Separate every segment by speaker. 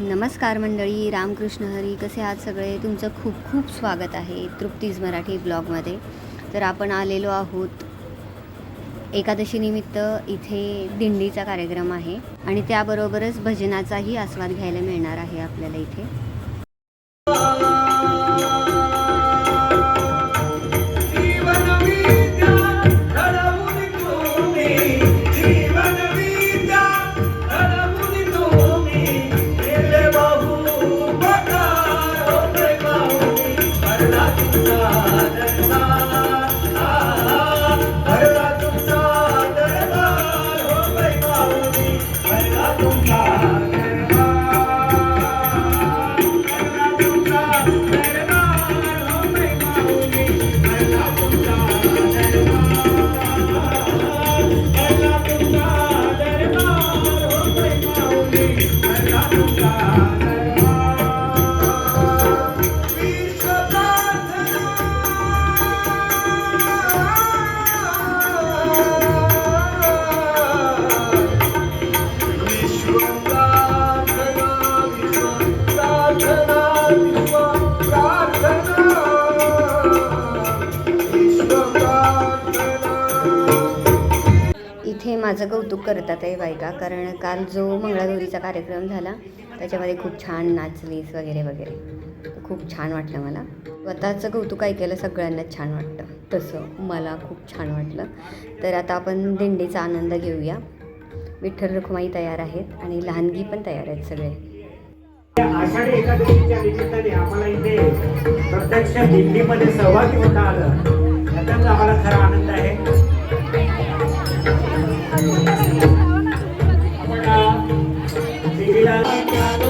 Speaker 1: नमस्कार मंडळी रामकृष्ण हरी कसे आहात सगळे? तुमचं खूप खूप स्वागत आहे तृप्तीज मराठी ब्लॉगमध्ये. तर आपण आलेलो आहोत एकादशीनिमित्त इथे दिंडीचा कार्यक्रम आहे आणि त्याबरोबरच भजनाचाही आस्वाद घ्यायला मिळणार आहे आपल्याला इथे. इथे माझं कौतुक करतात आहे बायका कारण काल जो मंगळागौरीचा कार्यक्रम झाला त्याच्यामध्ये खूप छान नाचलीस वगैरे वगैरे. खूप छान वाटलं मला. स्वतःचं कौतुक ऐकायला सगळ्यांनाच छान वाटतं. तसं मला खूप छान वाटलं. तर आता आपण दिंडीचा आनंद घेऊया. विठ्ठल रखुमाई तयार आहेत आणि लहानगी पण तयार आहेत सगळे.
Speaker 2: आषाढी एकादशीच्या निमित्ताने आम्हाला इथे प्रत्यक्ष दिंडीमध्ये सहभागी होता आलं. त्याचाच आम्हाला खरा आनंद आहे. दिंडीला या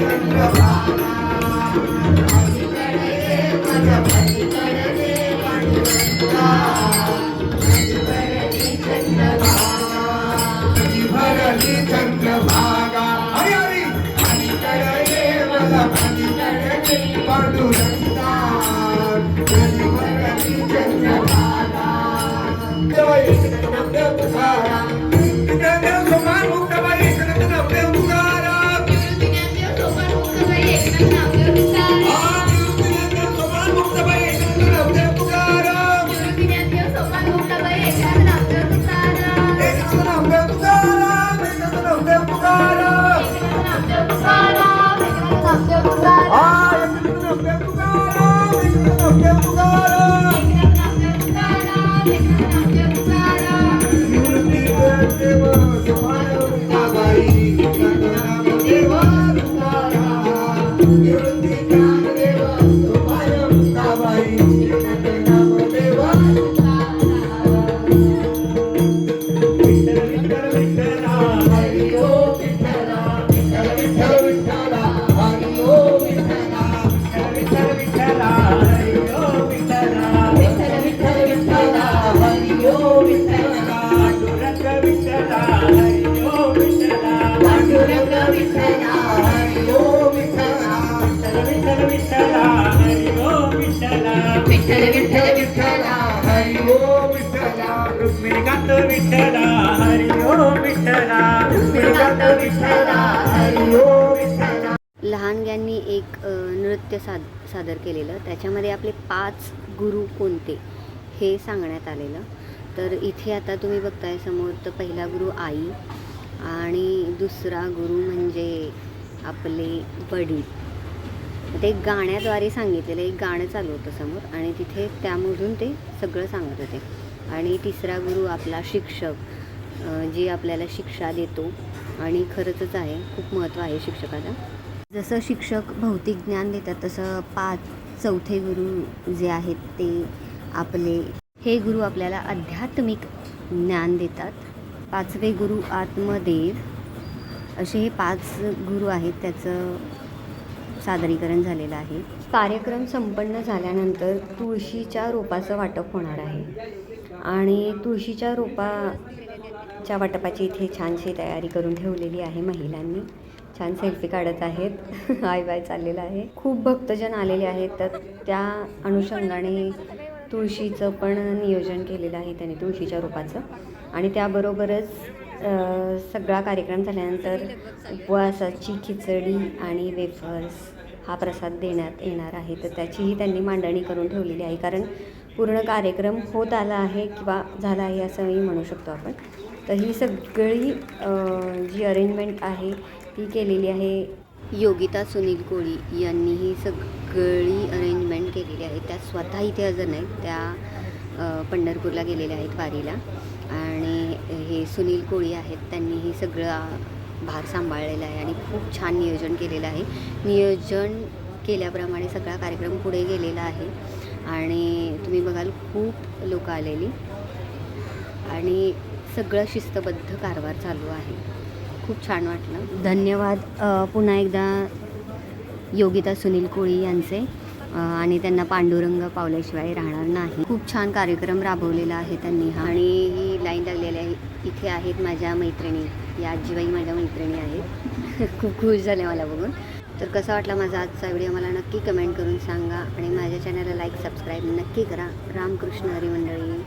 Speaker 3: Thank you.
Speaker 1: लहानग्यांनी एक नृत्य साद सादर केलेलं. त्याच्यामध्ये आपले पाच गुरु कोणते हे सांगण्यात आलेलं. तर इथे आता तुम्ही बघताय समोर तर पहिला गुरु आई आणि दुसरा गुरु म्हणजे आपले वडील. ते गाण्याद्वारे सांगितलेलं एक गाणं चालू होतं समोर आणि तिथे त्यामधून ते सगळं सांगत होते. आणि तिसरा गुरु आपला शिक्षक जे आपल्याला शिक्षा देतो आणि खरंच आहे खूप महत्त्व आहे शिक्षकाला जसं शिक्षक भौतिक ज्ञान देतात तसं पाच चौथे गुरु जे आहेत ते आपले हे गुरु आपल्याला आध्यात्मिक ज्ञान देतात. पाचवे गुरु आत्मदेव असे हे पाच गुरु आहेत त्याचं सादरीकरण झालेलं आहे. कार्यक्रम संपन्न झाल्यानंतर तुळशीच्या रोपाचं वाटप होणार आहे. आणि तुळशीच्या रोपाच्या वाटपाची इथे छानशी तयारी करून ठेवलेली आहे महिलांनी. छान सेल्फी काढत आहेत. आय बाय चाललेलं आहे. खूप भक्तजन आलेले आहेत. तर त्या अनुषंगाने तुळशीचं पण नियोजन केलेलं आहे त्याने तुळशीच्या रोपाचं. आणि त्याबरोबरच सगळा कार्यक्रम झाल्यानंतर उपवासाची खिचडी आणि वेफर्स हा प्रसाद देण्यात येणार आहे. तर त्याचीही त्यांनी मांडणी करून ठेवलेली आहे. कारण पूर्ण कार्यक्रम होत आला आहे किंवा झाला आहे असंही म्हणू शकतो आपण. तर ही सगळी जी अरेंजमेंट आहे ती केलेली आहे. योगिता सुनील कोळी यांनी ही सगळी अरेंजमेंट केलेली आहे. त्या स्वतः इथे हजर नाहीत. त्या पंढरपूरला गेलेल्या आहेत वारीला. हे सुनील कोळी आहेत त्यांनी ही सगळं भार सांभाळलेला आहे आणि खूप छान नियोजन केलेलं आहे. नियोजन केल्याप्रमाणे सगळा कार्यक्रम पुढे गेलेला आहे आणि तुम्ही बघाल खूप लोक आलेली आणि सगळं शिस्तबद्ध कारभार चालू आहे. खूप छान वाटलं. धन्यवाद. पुन्हा एकदा योगिता सुनील कोळी यांचे. आणि त्यांना पांडुरंग पावल्याशिवाय राहणार नाही. खूप छान कार्यक्रम राबवलेला आहे त्यांनी हा. आणि ही लाईन लागलेली आहे इथे आहेत माझ्या मैत्रिणी. या आजीबाई माझ्या मैत्रिणी आहेत. खूप खुश झाले मला बघून. तर कसा वाटला माझा आजचा व्हिडिओ मला नक्की कमेंट करून सांगा. आणि माझ्या चॅनलला लाईक सबस्क्राईब नक्की करा. रामकृष्ण हरी मंडळी.